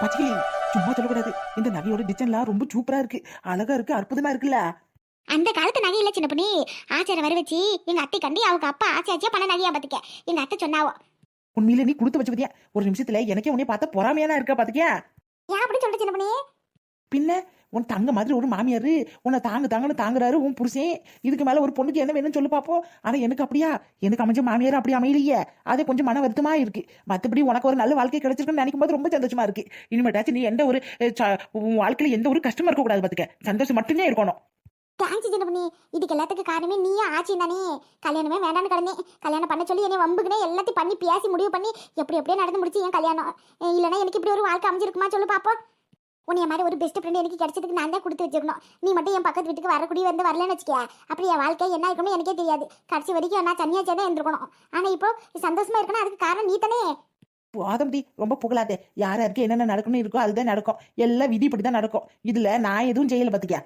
பச்சைக்கிளி சும்மா சொல்லக்கூடாது. இந்த நகையோட டிசைன்லாம் ரொம்ப சூப்பரா இருக்கு. அழகா இருக்கு அற்புதமா இருக்குல்ல? அந்த காலத்து நகை இல்ல சின்ன பொண்ணு. ஆச்சார வர வச்சு எங்க அத்தை கண்டி அவங்க அப்பா ஆச்சி ஆச்சியா பண்ண நகையா பாத்துக்க. எங்க அத்தை சொன்னாவோ. உண்மையில நீ கொடுத்து வச்சு பத்தியா? ஒரு நிமிஷத்துல எனக்கே உன்னை பார்த்தா பொறாமையா தான் இருக்கா பாத்துக்கியா? ஏன் அப்படி சொல்ற சின்ன பொண்ணு? பின்ன? உன் தங்க மாதிரி ஒரு மாமியாரு. உன்னை தாங்க தாங்கன்னு தாங்குறாரு உன் புருஷன். இதுக்கு மேலே ஒரு பொண்ணுக்கு என்ன வேணும்னு சொல்லி பார்ப்போம் ஆனால் எனக்கு அப்படியா? எனக்கு அமைஞ்ச மாமியார் அப்படி அமையலையே. அது கொஞ்சம் மன வருத்தமா இருக்கு. மற்றபடி உனக்கு ஒரு நல்ல வாழ்க்கை கிடைச்சிருக்குன்னு நினைக்கும் போது ரொம்ப சந்தோஷமா இருக்கு. இனிமேட்டாச்சும் நீ எந்த ஒரு வாழ்க்கையில் ச- உன் எந்த ஒரு கஷ்டமா இருக்கக்கூடாது பார்த்துக்க சந்தோஷம் மட்டுமே இருக்கணும். தேங்க்ஸ் சின்ன பொண்ணு இதுக்கு எல்லாத்துக்கும் காரணமே நீயே ஆச்சு தானே? கல்யாணமே வேண்டாம்னு கிடந்தேன். கல்யாணம் பண்ண சொல்லி என்னை வம்புக்குனே எல்லாத்தையும் பண்ணி பேசி முடிவு பண்ணி எப்படி எப்படியே நடந்து முடிச்சு என் கல்யாணம். இல்லைனா இல்லைன்னா எனக்கு இப்படி ஒரு வாழ்க்கை அமைஞ்சிருக்குமா சொல்லு பாப்போம். உன்னைய மாதிரி ஒரு பெஸ்ட் ஃப்ரெண்ட் எனக்கு கிடைச்சதுக்கு நான் தான் கொடுத்து வச்சிருக்கணும். நீ மட்டும் என் பக்கத்து வீட்டுக்கு வரக்கூடிய வந்து வரலன்னு வச்சுக்க. அப்படி என் வாழ்க்கை என்ன இருக்கும்னு எனக்கே தெரியாது. கடைசி வரைக்கும் நான் தனியாச்சே தான் இருந்திருக்கணும். ஆனா இப்போ சந்தோஷமா இருக்கணும். அதுக்கு காரணம் நீ தானே ஆதம்டி ரொம்ப புகழாதே. யார் யாருக்கு என்னென்ன நடக்கணும் இருக்கோ அதுதான் நடக்கும். எல்லாம் விதி இப்படி தான் நடக்கும். இதுல நான் எதுவும் செய்யல பாத்துக்க.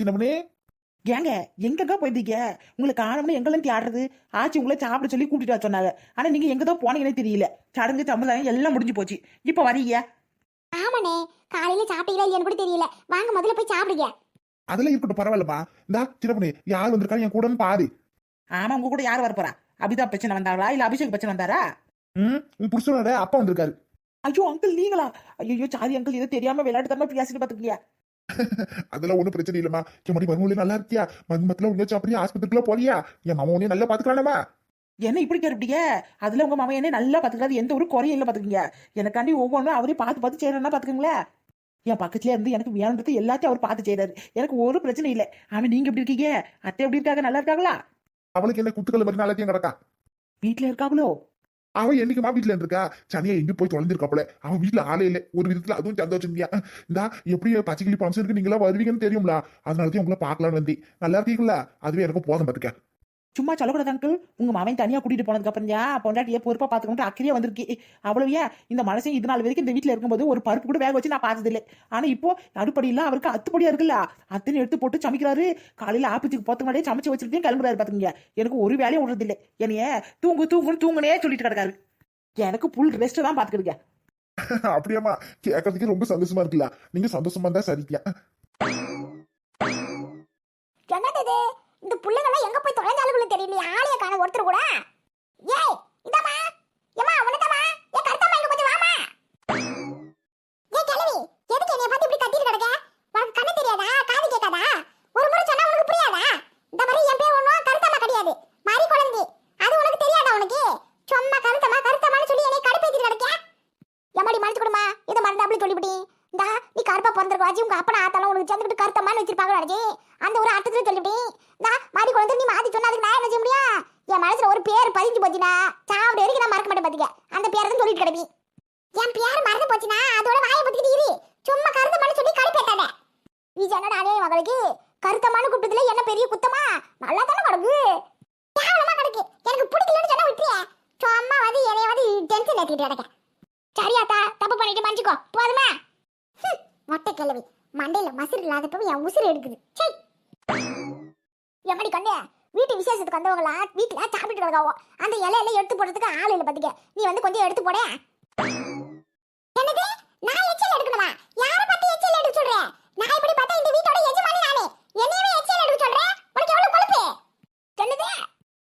சின்னமனே. ஏங்க எங்கக்கா போயிருந்தீங்க உங்களை காணோம்னு எங்கெல்லாம் தேடுறது? ஆச்சு உங்களை சாப்பிட சொல்லி கூட்டிட்டு வர சொன்னாங்க. ஆனா நீங்க எங்க தான் போனீங்கன்னே தெரியல. சடங்கு சம்பிரதாயம் எல்லாம் முடிஞ்சு போச்சு. இப்ப வரீங்க? ஆமாண்ணே காலையில சாப்பிட்டீங்களா இல்லையான்னு கூட தெரியல. வாங்க முதல்ல போய் சாப்பிடுங்க. அதெல்லாம் இருக்கட்டும் பரவாயில்லப்பா. இந்தா சின்னமனே யார் வந்திருக்காங்க என் கூடன்னு பாரு. ஆமா உங்க கூட யார் வரப்போறா? அபிதா பிரச்சனை வந்தாங்களா இல்ல அபிஷேக் பிரச்சனை வந்தாரா? ம் உன் புருஷனோட அப்பா வந்திருக்காரு. ஐயோ அங்கிள் நீங்களா? ஐயோ சாரி அங்கிள் ஏதோ தெரியாம விளையாட்டு தரமா பேசிட்டு பாத்துக்கியா அதெல்லாம் ஒண்ணும் பிரச்சனை இல்லம்மா. என் மணி மருமூல நல்லா இருக்கியா? மருமத்துல உங்க அப்படியே ஆஸ்பத்திரிக்குள்ள போறியா? என் மாமா உன்னைய நல்லா பாத்துக்கலாமா என்ன இப்படி கேட்டுட்டீங்க அதுல உங்க மாமா என்ன நல்லா பாத்துக்கிறாரு? எந்த ஒரு குறையும் இல்ல பாத்துக்கீங்க. எனக்காண்டி ஒவ்வொன்றும் அவரே பார்த்து பார்த்து செய்யறேன்னா பாத்துக்கங்களேன். என் பக்கத்துல இருந்து எனக்கு வேணுன்றது எல்லாத்தையும் அவர் பார்த்து செய்யறாரு எனக்கு ஒரு பிரச்சனை இல்லை. ஆனா நீங்க எப்படி இருக்கீங்க? அத்தை எப்படி இருக்காங்க? நல்லா இருக்காங்களா? அவளுக்கு என்ன குத்துக்கள் மாதிரி நாளைக்கும் கிடக்கா? வீட்டுல இருக்காங்களோ? அவன் என்னைக்குமா வீட்டுல இருக்கா சனியா எங்க போய் தொலைஞ்சிருக்காப்புல அவன் வீட்டுல ஆளே இல்ல. ஒரு விதத்துல அதுவும் சந்தோஷம் இல்லையா? இந்தா எப்படி பச்சைக்கிளி ஃபங்க்ஷனுக்கு நீங்களா வருவீங்கன்னு தெரியும்ல. அதனாலதான் உங்களை பார்க்கலாம்னு வந்தேன். நல்லா இருக்கீங்களா? அதுவே எனக்கு போதும் பாத்துக்க. சும்மா சொல்லக்கூடாது அங்கிள் உங்க மாமன் தனியா கூட்டிட்டு போனதுக்கு அப்புறம் தான் பொண்டாட்டிய பொறுப்பா பாத்துக்கணும் அக்கறையா வந்திருக்கு. அவ்வளவையா இந்த மனசையும் இது நாள் வரைக்கும் இந்த வீட்டுல இருக்கும்போது ஒரு பருப்பு கூட வேக வச்சு நான் பார்த்தது இல்லை ஆனா இப்போ அடுப்படியெல்லாம் அவருக்கு அத்துப்படியா இருக்குல்ல. அத்தனை எடுத்து போட்டு சமைக்கிறாரு. காலையில ஆபீஸுக்கு போத்த முன்னாடியே சமைச்சு வச்சிருக்கேன் கிளம்புறாரு பாத்துக்கங்க. எனக்கு ஒரு வேலையும் விடுறது இல்லை என்னைய தூங்கு தூங்குன்னு தூங்குனே சொல்லிட்டு கிடக்காரு. எனக்கு புல் ரெஸ்ட் தான் பாத்துக்கிடுங்க. அப்படியாமா கேட்கறதுக்கு ரொம்ப சந்தோஷமா இருக்குல்ல. நீங்க சந்தோஷமா இருந்தா சரிக்கா இந்த எங்க போய் தொலைஞ்சாலும் தெரியல ஆளைய காண ஒருத்தர் கூட. ஏய் இதாம்மா ஏமா உனதாம்மா ஏ கருத்தாம்மா இங்க கொஞ்சம் வாமா ஏய் கிழவி எதுக்கு என்னைய பார்த்து இப்படி கத்திட்டு கிடக்க உனக்கு கண்ணு தெரியாதா காது கேட்காதா ஒரு முறை சொன்னா உனக்கு புரியாதா இந்த மாதிரி என் பேர் ஒண்ணும் கருத்தாம்மா கிடையாது மாறி குழந்தை அது உனக்கு தெரியாதா உனக்கு சும்மா கருத்தம்மா கருத்தம்மான்னு சொல்லி என்னைய கடுப்பேத்திட்டு கிடக்க எம்மாடி மறைச்சு கொடுமா இதை மறந்தாப்புல சொல்லிவிட்டி இந்தா நீ கருப்பா பிறந்திருக்க வாச்சி உங்க அப்பா ஆத்தாலும் உனக்கு சேர்ந்துக்கிட்டு கருத்தம்மான்னு வச்சிருப்பாங்க நினைச்சி அந்த ஒரு அர்த்தத்துல சொல்லிவிட்டி இந்தா மாறி குழந்தை நீ மாத்தி சொன்னா அதுக்கு நான் என்ன செய்ய முடியும் என் மனசுல ஒரு பேர் பதிஞ்சு போச்சுனா சாப்பிட வரைக்கும் நான் மறக்க மாட்டேன் பாத்துக்க அந்த பேரை தான் சொல்லிட்டு கிடப்பி என் பேர் மறந்து போச்சுனா அதோட வாயை பத்திக்கிட்டு இரு சும்மா கருத்தம்மான்னு சொல்லி கடுப்பேத்தாத நீ என்னடா அடே மகளுக்கு? கருத்தமான கூப்பிட்டதுல என்ன பெரிய குத்தமா? நல்லா தானே கிடக்கு. கேவலமா கிடக்கு. எனக்கு பிடிக்கலன்னு சொன்னா விட்டுறியே சும்மா வந்து என்னைய வந்து டென்ஷன் ஏத்திட்டு கிடக்க. சரியாத்தா தப்பு பண்ணிட்டு மன்னிச்சுக்கோ. போதுமா? மொட்டை கிழவி. மண்டையில மசுறு இல்லாதப்பவும் என் உசுறு எடுக்குது. சை எம்மடி கண்ணே? வீட்டு விசேஷத்துக்கு வந்தவங்களா வீட்டுல சாப்பிட்டு கிடக்காவோ? அந்த இலையில எடுத்து போடுறதுக்கு ஆள் இல்லை பாத்துக்க. நீ வந்து கொஞ்சம் எடுத்து போட. என்னது? நான் எச்சல் எடுக்கணுமா? யாரை பத்தி எச்சல் எடுக்க சொல்றேன் நான் இப்படி பார்த்தா இந்த வீட்டோட எஜமானி நானே என்னையவே எச்சல் எடுக்க சொல்றேன் உனக்கு எவ்வளவு கொழுப்பு என்னது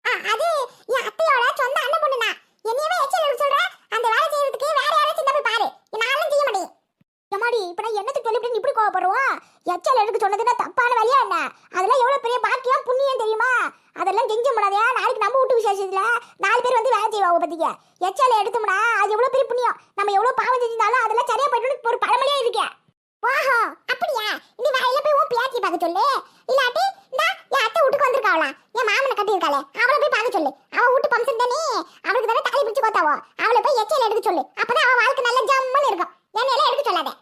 ஆ, அது என் அத்தையோட சொந்த அண்ணன் பொண்ணுனா என்னையவே எச்சல் எடுக்க சொல்ற அந்த வேலை செய்யறதுக்கு வேற யாராச்சும் போய் பாரு நானும் செய்ய மாட்டேன் எம்மாடி இப்ப நான் என்னத்துக்கு சொல்லி இப்படி இப்படி கோவப்படுவோம் எச்சல் எடுக்க சொன்னதுன்னா தப்பான வேலையா என்ன? அதெல்லாம் எவ்வளவு பெரிய பாக்கியம் புண்ணியம் தெரியுமா? அதெல்லாம் செஞ்ச முடியாதையா நாளைக்கு நம்ம வீட்டு விசேஷத்துல நாலு பேர் வந்து வேலை செய்வாங்க பத்திக்க. எச்சல் எடுத்தோம்னா அது எவ்வளவு பெரிய புண்ணியம்? நம்ம எவ்வளவு பாவம் செஞ்சிருந்தாலும் அதெல்லாம் சரியா போயிட்டு ஒரு பழமொழியா இருக்கேன் ஓஹோ அப்படியா? நீ வேலையில போய் உன் பேத்தி பார்க்க சொல்லு இல்லாட்டி இந்த என் அத்தை வீட்டுக்கு வந்திருக்காவலாம் என் மாமனை கட்டியிருக்காளே அவளை போய் பார்க்க சொல்லு அவ வீட்டு பம்சன் தானே அவளுக்கு தானே தாலி பிடிச்சு கோத்தாவோ அவளை போய் எச்சல் எடுக்க சொல்லு அப்பதான் அவன் வாழ்க்கை நல்ல ஜம்முன்னு இருக்கும் என்னையெல்லாம் எடுக்க சொல்லாத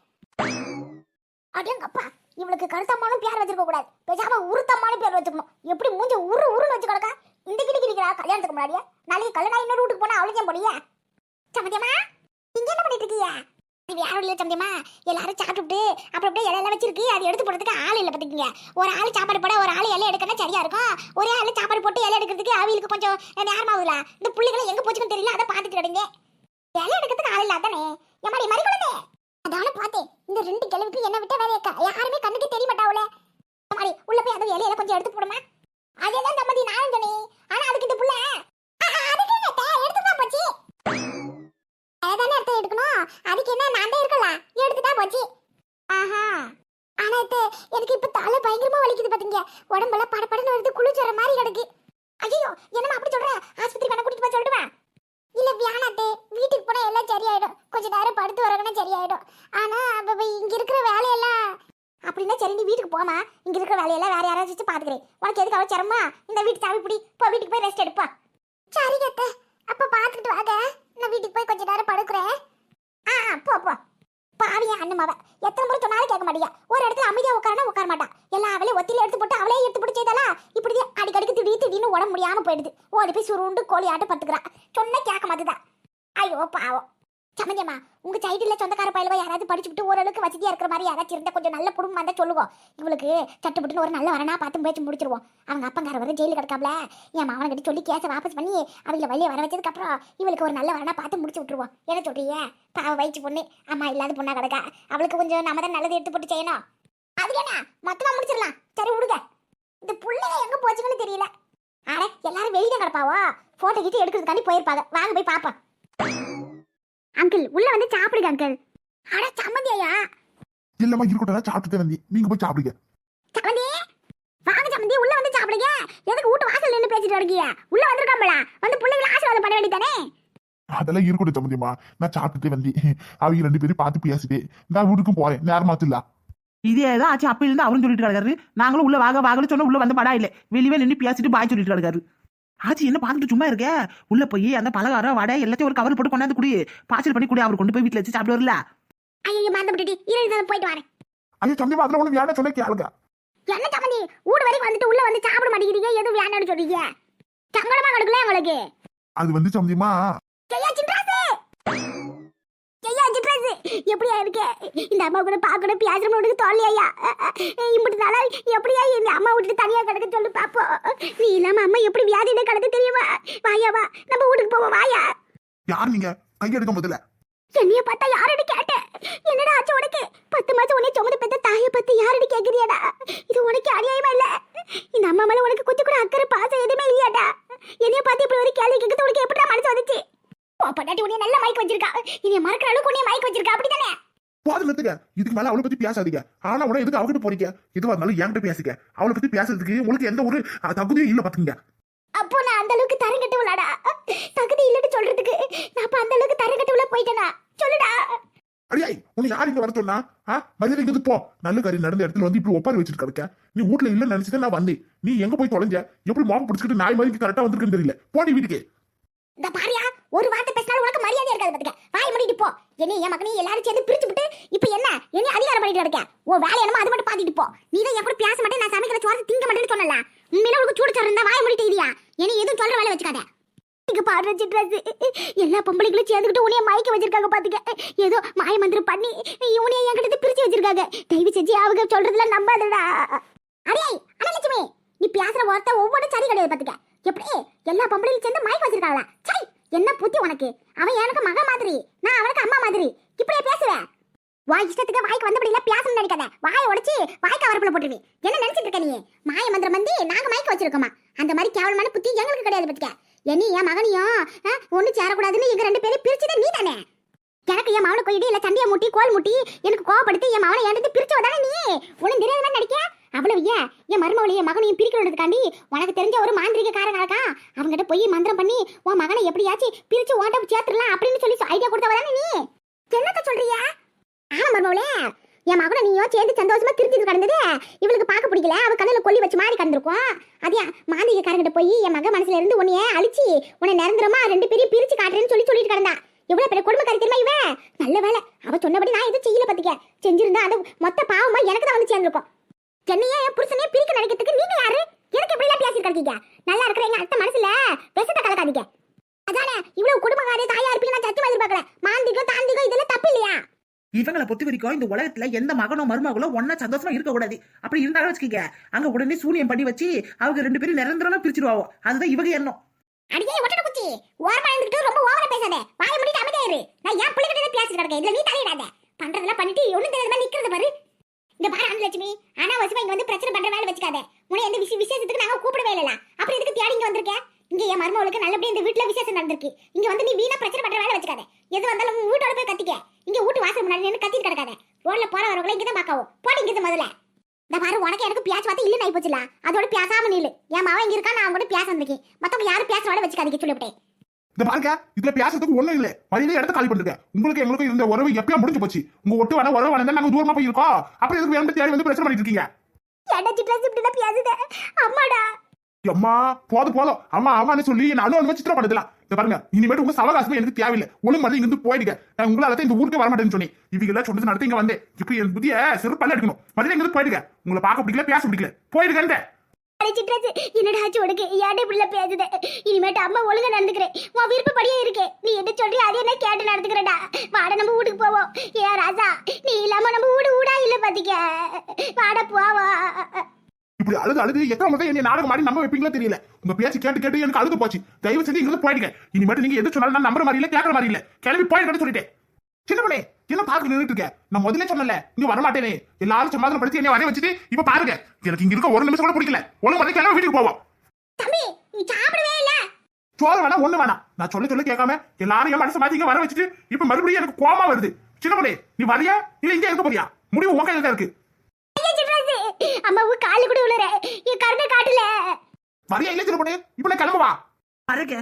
அடேங்கப்பா இவளுக்கு கருத்தம்மானும் பேர் வச்சிருக்க கூடாது. பேசாம உருத்தம்மானு பேர் வச்சுக்கணும் எப்படி மூஞ்ச உரு உருன்னு வச்சு கிடக்கா? இந்த கிடிக்கு இருக்கிறா கல்யாணத்துக்கு முன்னாடியே? நாளைக்கு கல்யாணம் இன்னொரு வீட்டுக்கு போனா அவளுக்கு ஏன் சமதியம்மா சமத்தியமா இங்க என்ன பண்ணிட்டு இருக்கியா? இது யாரும் இல்ல சமத்தியமா எல்லாரும் சாப்பிட்டு அப்புறம் அப்படியே இலையெல்லாம் வச்சிருக்கு. அது எடுத்து போடுறதுக்கு ஆள் இல்லை பாத்துக்கீங்க. ஒரு ஆள் சாப்பாடு போட ஒரு ஆள் இலை எடுக்கணும் சரியா இருக்கும். ஒரே ஆள் சாப்பாடு போட்டு இலை எடுக்கிறதுக்கு அவங்களுக்கு கொஞ்சம் நேரமாகுதுல இந்த பிள்ளைகளை எங்க போச்சுன்னு தெரியல. அதை பாத்துட்டு இலை எடுக்கிறதுக்கு ஆள் இல்லை அதானே எம்மாடி மாதிரி கொடுங்க அதான ரெண்டு கிழவுக்கு என்ன விட்ட வேலைய யாருமே கண்ணுக்கு தெரிய மாட்டாவுல மாதிரி உள்ள போய் அதை இலையில கொஞ்சம் எடுத்து போடுமா? அதேதான் தம்பதி நானும் சொன்னேன். ஆனா அதுக்கு இந்த புள்ள ஆ, ஆ, அதுக்கு என்ன அத்தை? எடுத்துட்டா போச்சு. அதானே அர்த்தம் எடுக்கணும். அதுக்கு என்ன நான் தான் இருக்கல? எடுத்துட்டா போச்சு. ஆஹா. ஆனா அத்தை, எனக்கு இப்ப தலை பயங்கரமா வலிக்குது பாத்தீங்க. உடம்பெல்லாம் படபடன்னு வருது குளிச்சற மாதிரி கிடக்கு. ஐயோ என்னமா அப்படி சொல்ற? ஆஸ்பத்திரி வேணா கூட்டிட்டு போய் சொல்லிடுவேன் இல்ல வியானாத்தே வீட்டுக்கு போனா எல்லாம் சரியாயிடும். கொஞ்ச நேரம் படுத்து வரணும்னா சரியாயிடும். ஆனா அப்ப இங்க இருக்கிற வேலையெல்லாம் அப்படின்னா சரி நீ வீட்டுக்கு போமா இங்க இருக்கிற வேலையெல்லாம் வேற யாராச்சும் வச்சு பாத்துக்கிறேன். உனக்கு எதுக்கு அவள் சிரமமா இந்த வீட்டு சாவி பிடி. போ வீட்டுக்கு போய் ரெஸ்ட் எடுப்பா. சரி அத்தை. அப்ப பாத்துக்கிட்டு வாங்க. நான் வீட்டுக்கு போய் கொஞ்ச நேரம் படுக்கிறேன். ஆ, போ போ. பாவியா அண்ணமாவ. எத்தனை முறை சொன்னாலும் கேட்க மாட்டியா. ஒரு இடத்துல அமைதியா உட்காரனா உட்கார மாட்டா. எல்லா அவளையும் ஒத்தில எடுத்து போட்டு அவளே எடுத்து போட்டு செய்தாலா இப்படி அடிக்கடிக்கு திடீர் திடீர்னு உடம்பு முடியாம போயிடுது. ஓடி போய் சுருண்டு கோழி ஆட்ட பத்துக்கிறா சொன்னா கேட்க மாட்டுதா. ஐயோ பாவம். சமந்தியம்மா உங்க சைடுல சொந்தக்கார பயிலவா யாராவது படிச்சுட்டு ஓரளவுக்கு வசதியா இருக்கிற மாதிரி யாராச்சும் இருந்தா கொஞ்சம் நல்ல குடும்பம் வந்தா சொல்லுவோம் இவளுக்கு சட்டுப்பட்டுன்னு ஒரு நல்ல வரனா பார்த்து பேச்சு முடிச்சிருவோம். அவங்க அப்பங்கார வர ஜெயிலு கிடக்காப்ல என் மாவன் கிட்ட சொல்லி கேச வாபஸ் பண்ணி அவங்கள வெளியே வர வச்சதுக்கு அப்புறம் இவளுக்கு ஒரு நல்ல வரனா பார்த்து முடிச்சு விட்டுருவோம். என்ன சொல்றீங்க? பாவ வயிற்று பொண்ணு அம்மா இல்லாத பொண்ணா கிடக்கா? அவளுக்கு கொஞ்சம் நம்ம தான் நல்லது எடுத்து போட்டு செய்யணும். அது என்ன? மொத்தமா முடிச்சிடலாம். சரி விடுங்க. இந்த பிள்ளைங்க எங்க போச்சுன்னு தெரியல. அட எல்லாரும் வெளியே கிடப்பாவோ? போட்டோ கிட்ட எடுக்கிறதுக்காண்டி போயிருப்பாங்க. வாங்க போய் பார்ப்போம். அங்கிள் உள்ள வந்து சாப்பிடுங்க அங்கிள். அட சம்மந்தி ஐயா. இல்லம்மா இருக்கட்டும் சாப்பிட்டுட்டு வந்தி நீங்க போய் சாப்பிடுங்க. சம்மந்தி வாங்க சம்மந்தி உள்ள வந்து சாப்பிடுங்க. எதுக்கு வீட்டு வாசல் நின்று பேசிட்டு இருக்கீங்க உள்ள வந்திருக்காம்பல வந்து பிள்ளைங்களை ஆசீர்வாதம் பண்ண வேண்டியதானே அதெல்லாம் இருக்கட்டும் சம்பந்தியமா நான் சாப்பிட்டுட்டு வந்தி அவங்க ரெண்டு பேரும் பார்த்து பேசிட்டு நான் வீட்டுக்கும் போறேன். நேரமாத்துல இதே தான் ஆச்சு. அப்ப இருந்து அவரும் சொல்லிட்டு கிடக்காரு. நாங்களும் உள்ள வாக வாகன்னு சொன்னா உள்ள வந்து படா இல்லை. வெளியே நின்று பேசிட்டு பாய் சொல்லிட்டு கிடக்காரு. ஆச்சு என்ன பார்த்துட்டு சும்மா இருக்க? உள்ள போய் அந்த பலகாரம் வடை எல்லாத்தையும் ஒரு கவர் போட்டு கொண்டாந்து குடி. பாய்ச்சல் பண்ணி குடி அவர் கொண்டு போய் வீட்டுல வச்சு சாப்பிடுவார்ல ஐயோ மறந்துட்டு இரு போயிட்டு வரேன். ஐயோ சம்பந்தியமா அதுல ஒண்ணு வேணா சொன்ன கேளுங்க. என்ன சம்மந்தி? வீடு வரைக்கும் வந்துட்டு உள்ள வந்து சாப்பிட மாட்டேங்கிறீங்க? எதுவும் வேண்டாம்னு சொல்றீங்க? சங்கடமா கிடக்கல உங்களுக்கு. அது வந்து சம்பந்தியமா சின்ராசு எப்படியா இருக்க? இந்த அம்மா கூட பார்க்கணும் பேசுற உனக்கு தோல்லையா இப்படி நாளா எப்படியா இந்த அம்மா விட்டு தனியா கிடக்க சொல்லு பாப்போம். நீ இல்லாம அம்மா எப்படி வியாதியில கிடக்க தெரியுமா? வாயா வா. நம்ம வீட்டுக்கு போவோம் வாயா. யார் நீங்க? கையெடுக்க முதல்ல. என்னைய பார்த்தா யாரடி கேட்ட என்னடா ஆச்சு உனக்கு? பத்து மாசம் உன்னை சுமந்து பெத்த தாயை பத்தி யாரடி கேக்குறியாடா? இது உனக்கு அநியாயமா இல்ல? இந்த அம்மா மேல உனக்கு கொஞ்சம் கூட அக்கறை பாசம் எதுவுமே இல்லையாடா? என்னைய பார்த்து இப்படி ஒரு கேள்வி கேட்கறது உனக்கு எப்படிடா மனசு வந்துச்சு? பொண்டாட்டி உன்னைய நல்ல மயக்க வச்சிருக்கா. இனி மறக்கிற அளவுக்கு உன்னைய மயக்க வச்சிருக்கா. அப்படிதானே போதும் நிறுத்துங்க இதுக்கு மேல அவளை பத்தி பேசாதீங்க. ஆனா உடனே எதுக்கு அவகிட்ட போறீங்க? எதுவா இருந்தாலும் என்கிட்ட பேசுங்க அவளை பத்தி பேசுறதுக்கு உங்களுக்கு எந்த ஒரு தகுதியும் இல்ல பாத்துங்க அப்போ நான் அந்த அளவுக்கு தரம் கட்டுவலாடா தகுதி இல்லைன்னு சொல்றதுக்கு நான் அப்ப அந்த அளவுக்கு தரம் கட்டுவல போயிட்டேனா? சொல்லுடா. அடியாய் உன்னை யார் இங்க வர சொன்னா? ஆ மரியாதை இங்க போ. நல்ல கறி நடந்த இடத்துல வந்து இப்படி ஒப்பாரி வச்சிட்டு கிடக்க. நீ வீட்டுல இல்ல நினைச்சுதான் நான் வந்தேன். நீ எங்க போய் தொலைஞ்ச? எப்படி மோகம் பிடிச்சிக்கிட்டு நாய் மாதிரி கரெக்டா வந்திருக்குன்னு தெரியல. போடி வீட்டுக்கு. இந்த பாரியா? ஒரு வார்த்தை பேசினாலும் உனக்கு மரியாதை இருக்காது பாத்துக்க. வாய் மூடிட்டு போ. என்ன என் மகனையும் எல்லாரும் சேர்ந்து பிரிச்சு விட்டு இப்போ என்ன? என்ன அதிகாரம் பண்ணிட்டு இருக்க ஓ வேலை என்னமோ அது மட்டும் பாத்துட்டு போ. நீ தான் என் கூட பேச மாட்டேன் நான் சமைக்கிற சோறு திங்க மாட்டேன்னு சொன்னல. உண்மையில உனக்கு சூடு சோறு இருந்தா வாய் மூடிட்டு இதியா என்ன எதுவும் சொல்ற வேலை வச்சுக்காத. இங்க பாரு ட்ரெஸ் எல்லா பொம்பளைகளும் சேர்ந்துக்கிட்டு உனைய மயக்க வச்சிருக்காங்க பாத்துக்க. ஏதோ மாய மந்திரம் பண்ணி உனைய என்கிட்ட இருந்து பிரிச்சு வச்சிருக்காங்க. தயவு செஞ்சு அவங்க சொல்றதுல நம்பாதடா. அடே அனலட்சுமி நீ பேசுற வார்த்தை ஒவ்வொன்றும் சரி கிடையாது பாத்துக்க. எப்படி? எல்லா பொம்பளையும் சேர்ந்து மயக்க வச்சிருக்காங்களா? என்ன புத்தி உனக்கு? அவன் எனக்கு மக மாதிரி. நான் அவனுக்கு அம்மா மாதிரி. இப்படியே பேசுவேன் வாய் இஷ்டத்துக்கு வாய்க்கு வந்தபடி பேசணும்னு நினைக்காத. வாயை உடைச்சு வாய்க்கா அவரப்புல போட்டுருவி. என்ன நினைச்சிட்டு இருக்க நீ? மாய மந்திரம் வந்து நாங்க மயக்க வச்சிருக்கோமா? அந்த மாதிரி கேவலமான புத்தி எங்களுக்கு கிடையாது பத்துக்க. என்னி என் மகனையும் ஒண்ணு சேரக்கூடாதுன்னு எங்க ரெண்டு பேரும் பிரிச்சதே நீ தானே எனக்கு என் மவனை கொய்யிட்டு இல்ல சண்டையை முட்டி கோல் முட்டி எனக்கு கோவப்படுத்தி என் மவனை என்கிட்ட பிரிச்சவ தானே நீ? உனக்கு மாதிரி நினைக்க அவ்வளவு ஏன்? என் மருமவளைய மகனையும் பிரிக்கணுன்றதுக்காண்டி உனக்கு தெரிஞ்ச ஒரு மாந்திரிகக்காரன் இருக்கா அவங்ககிட்ட போய் மந்திரம் பண்ணி உன் மகனை எப்படியாச்சும் பிரிச்சு ஓட்ட சேர்த்துடலாம் அப்படின்னு சொல்லி ஐடியா கொடுத்தவ தானே நீ? என்னத்த சொல்றியா? ஆமா மருமவளே என் மகனை நீயும் சேர்ந்து சந்தோஷமா திருத்தி கடந்தது. இவளுக்கு பார்க்க பிடிக்கல. அவ கண்ணில் கொல்லி வச்சு மாறி கிடந்திருக்கும். அதே மாந்திரிகக்காரங்கிட்ட போய் என் மக மனசுல இருந்து உன்னைய அழிச்சு உன்னை நிரந்தரமா ரெண்டு பேரையும் பிரிச்சு காட்டுறேன்னு சொல்லி சொல்லிட்டு கிடந்தா. எவ்வளவு பெரிய குடும்பக்காரி தெரியுமா இவன் நல்ல வேலை அவ சொன்னபடி நான் எதுவும் செய்யல பத்திக்க. செஞ்சிருந்தா அது மொத்த பாவமா எனக்கு தான் வந்து சேர்ந்திருக்கும் என்னையே என் புருஷனையே பிரிக்க நினைக்கிறதுக்கு நீங்க யாரு எனக்கு எப்படி எல்லாம் பேசிட்டு இருக்கீங்க நல்லா இருக்கிற எங்க அத்தை மனசுல விஷத்தை கலக்காதீங்க அதானே இவ்வளவு குடும்பக்காரி தாயா இருப்பீங்க நான் சத்தியமா எதிர்பார்க்கல மாந்திகம் தாந்திகம் இதெல்லாம் தப்பு இல்லையா வரைக்கும் இந்த உலகத்துல எந்த மகனோ மருமகளோ ஒன்னா சந்தோஷமா இருக்க கூடாது அப்படி இருந்தாலும் வச்சுக்கீங்க. அங்க உடனே சூனியம் பண்ணி வச்சு அவங்க ரெண்டு பேரும் நிரந்தரமா பிரிச்சிருவாவோ அதுதான் இவங்க எண்ணம். அடியே ஒட்டட குச்சி. ஓரமா இருந்துட்டு ரொம்ப ஓவரா பேசாத. வாயை மூடிட்டு அமைதியா இரு நான் ஏன் பிள்ளைகிட்ட பேசிட்டு கிடக்கேன்? இதுல நீ தலையிடாத. பண்றதெல்லாம் பண்ணிட்டு ஒண்ணு தெரியாத மாதிரி நிக்கிறது தனலட்சுமி ஆனா வசுமா இங்க வந்து பிரச்சனை பண்ற வேலை வச்சுக்காத. உன்னை எந்த விஷய விசேஷத்துக்கு நாங்க கூப்பிடவே இல்லலாம் அப்புறம் எதுக்கு தேடி இங்க வந்திருக்கேன் இங்க என் மருமகளுக்கு நல்லபடியா இந்த வீட்ல விசேஷம் நடந்திருக்கு. இங்க வந்து நீ வீணா பிரச்சனை பண்ற வேலை வச்சுக்காத. எது வந்தாலும் உன் வீட்டோட போய் கத்திக்க. இங்க வீட்டு வாசல் முன்னாடி நின்று கத்திட்டு கிடக்காத. ரோட்ல போற வரவங்களை இங்க தான் பாக்காவும் போடி இங்க முதல்ல. இந்த பாரு உனக்கு எனக்கு பேச்சு வார்த்தை இல்ல நாய் போச்சுல அதோட பேசாம நில்லு. என் மாவன் இங்க இருக்கா நான் அவங்க கூட பேச வந்திருக்கேன். மத்தவங்க யாரும் பேசுற வேலை வச்சுக்காதீங்க சொல்லிவிட்டேன். இந்த பாருங்க இதுல பேசுறதுக்கு ஒண்ணும் இல்ல. மரியாதை இடத்த காலி பண்ணுங்க உங்களுக்கு எங்களுக்கு இருந்த உறவு எப்பயா முடிஞ்சு போச்சு. உங்க ஒட்டு வேணா உறவு வேணா நாங்க தூரமா போயிருக்கோம். அப்புறம் எதுக்கு வேணும் தேடி வந்து பிரச்சனை பண்ணிட்டு இருக்கீங்க? பேசுதே அம்மாடா. அம்மா போதும் போதும். அம்மா அம்மான்னு சொல்லி நான் அனு சித்திரம் பண்ணதுலாம் இந்த பாருங்க இனிமேட்டு உங்க சவகாசமே எனக்கு தேவையில்லை. ஒழுங்கு மாதிரி இங்கிருந்து போயிடுங்க. நான் உங்களால தான் இந்த ஊருக்கு வர மாட்டேன்னு சொன்னேன். இவங்க எல்லாம் சொன்னது நடத்தி இங்க வந்தேன். இப்படி என் புதிய செருப்பல்ல எடுக்கணும். மறுபடியும் இங்கிருந்து போயிடுங்க. உங்களை பார்க்க பிடிக்கல பேச பிடிக்கல. போயிடுங்க அடி என்னடா ஆச்சு உனக்கு? ஏடா இப்படி பேசுதே? இனிமேட்டு அம்மா ஒழுங்கா நடந்துக்கிறேன். உன் விருப்பப்படியே இருக்கே. நீ என்ன சொல்றி அதே என்ன கேட்டு நடந்துக்கிறடா. வாட நம்ம வீட்டுக்கு போவோம். ஏ ராஜா நீ இல்லாம நம்ம வீடு வீடா இல்ல பாத்திக்க. வாட போவா இப்படி அழுது அழுது எத்தனை முதல் என்ன நாடகம் ஆடி நம்ப வைப்பீங்களோ தெரியல. உங்க பேச்சு கேட்டு கேட்டு எனக்கு அழுது போச்சு. தயவு செஞ்சு இங்க போயிடுங்க. இனிமேட்டு நீங்க எது சொன்னாலும் நான் நம்புற மாதிரி இல்ல கேட்கற மாதிரி இல்ல. கிளம்பி போயிடுங்கன்னு சொல்லிட்டேன். சின்ன பண்ணே என்ன பார்க்க நின்றுட்டு இருக்க? நான் முதல்ல சொன்னல இங்க வர மாட்டேனே எல்லாரும் சமாதானம் படுத்தி என்ன வரைய வச்சுட்டு இப்ப பாருங்க. எனக்கு இங்க இருக்க ஒரு நிமிஷம் கூட பிடிக்கல. ஒண்ணு மாதிரி கிளம்பி வீட்டுக்கு போவோம். தம்பி நீ சாப்பிடவே இல்ல. சோறு வேணா ஒண்ணு வேணாம். நான் சொல்ல சொல்ல கேட்காம எல்லாரும் என் மனசை மாத்தி இங்க வர வச்சுட்டு இப்ப மறுபடியும் எனக்கு கோமா வருது. சின்ன பண்ணே நீ வரியா? இல்ல இங்க இருக்க போறியா? முடிவு கையில தான் இருக்கு. அம்மாவு காலு கூட விழுற என் கருணை காட்டுல. வரியா இல்ல சின்ன பண்ணே இப்ப நான் கிளம்புவா? பாருங்க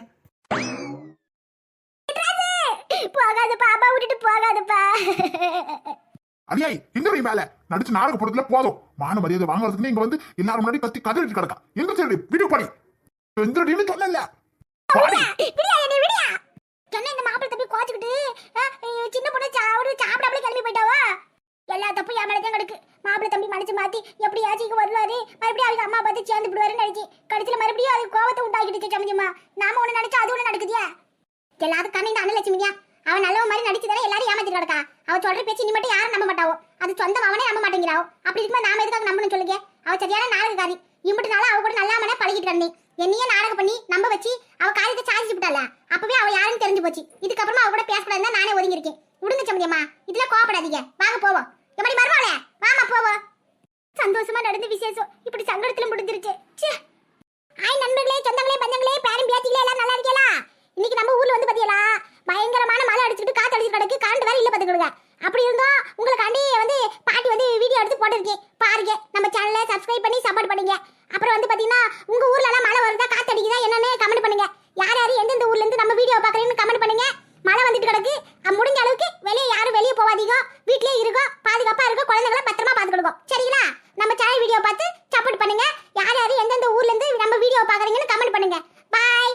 போகாதப்பா அம்மா விட்டுட்டு போகாதப்பா. எங்க போய் மேல? நடிச்சு நாடக போடுறதுல போதும். மான மரியாதை வாங்குறதுக்கு இங்க வந்து எல்லாரும் முன்னாடி கத்தி கதறிட்டு கிடக்கா. எங்க சரி வீடியோ படி. எந்திரடின்னு சொன்னல பாடி விடியா என்னை விடியா சொன்ன இந்த மாப்பிள்ளை தம்பி கோச்சுக்கிட்டு அஹ், அஹ், சின்ன பொண்ணு சா- ஒரு சாப்பிடாமலே கிளம்பி போயிட்டாவா எல்லா தப்பும் என் மேலதான் கிடக்கு மாப்பிள்ளை தம்பி மனசு மாத்தி எப்படியாச்சும் இங்க வருவாரு மறுபடியும் பார்த்து சேர்ந்து விடுவாருன்னு நினைச்சு கடைசியில் மறுபடியும் அது கோவத்தை உண்டாக்கிட்டு சமஞ்சம்மா நாம ஒண்ணு நினைச்சா அது ஒண்ணு நடக்குதியா? எல்லாரும் கண்ணு இந்த அண்ணலட்சுமியா அவன் நல்லவன் மாதிரி நடிச்சு எல்லாரும் ஏமாத்திட்டு கிடக்கா. அவ சொல்ற பேச்சு நீ மட்டும் யாரும் நம்ப மாட்டாவோ. அது சொந்த அவனே நம்ப மாட்டேங்கிறாவோ. அப்படி இருக்கும்போது நாம எதுக்காக நம்பணும் சொல்லுங்க? அவ சரியான நாடகக்காரி. இம்பட்டு நாளா அவ கூட நல்லாமனே பழகிட்டு கிடந்தே என்னையே நாடகம் பண்ணி நம்ப வச்சு அவ காரியத்தை சாதிச்சு விட்டால அப்பவே அவ யாருன்னு தெரிஞ்சு போச்சு. இதுக்கப்புறமா அவ கூட பேசக்கூடாதுன்னு நானே ஒதுங்கிருக்கேன் விடுங்க சம்மதியம்மா இதுல கோவப்படாதீங்க. வாங்க போவோம். எப்படி வருவாளே? வாமா போவோம். சந்தோஷமா நடந்த விசேஷம். இப்படி சங்கடத்துல முடிஞ்சிருச்சு. ச்சே. நண்பர்களே சொந்தங்களே பந்தங்களே பேரும் பேத்திகளே எல்லாம் நல்லா இருக்கீங்களா? இன்னைக்கு நம்ம ஊர்ல வந்து பாத்தீங்களா பயங்கரமான மழை அடிச்சுட்டு காத்து அடிச்சு கிடக்கு. கரண்ட் வேற இல்ல பாத்துக்கிடுங்க அப்படி இருந்தோம் உங்களுக்காண்டி வந்து பாட்டி வந்து வீடியோ எடுத்து போட்டிருக்கேன். பாருங்க நம்ம சேனலை சப்ஸ்கிரைப் பண்ணி சப்போர்ட் பண்ணுங்க. அப்புறம் வந்து பாத்தீங்கன்னா உங்க ஊர்ல எல்லாம் மழை வருதா காத்து அடிக்குதா என்னன்னு கமெண்ட் பண்ணுங்க. யார் யார் எந்தெந்த ஊர்ல இருந்து நம்ம வீடியோ பாக்குறீங்கன்னு கமெண்ட் பண்ணுங்க. மழை வந்துட்டு கிடக்கு. முடிஞ்ச அளவுக்கு வெளியே யாரும் வெளியே போகாதீங்க. வீட்லயே இருக்கோ பாதுகாப்பா இருக்கோ குழந்தைங்களை பத்திரமா பாத்துக்கிடுவோம் சரிங்களா? நம்ம சேனல் வீடியோ பார்த்து சப்போர்ட் பண்ணுங்க. யார் யார் எந்தெந்த ஊர்லேருந்து நம்ம வீடியோ பார்க்குறீங்கன்னு கமெண்ட் பண்ணுங்க. பாய்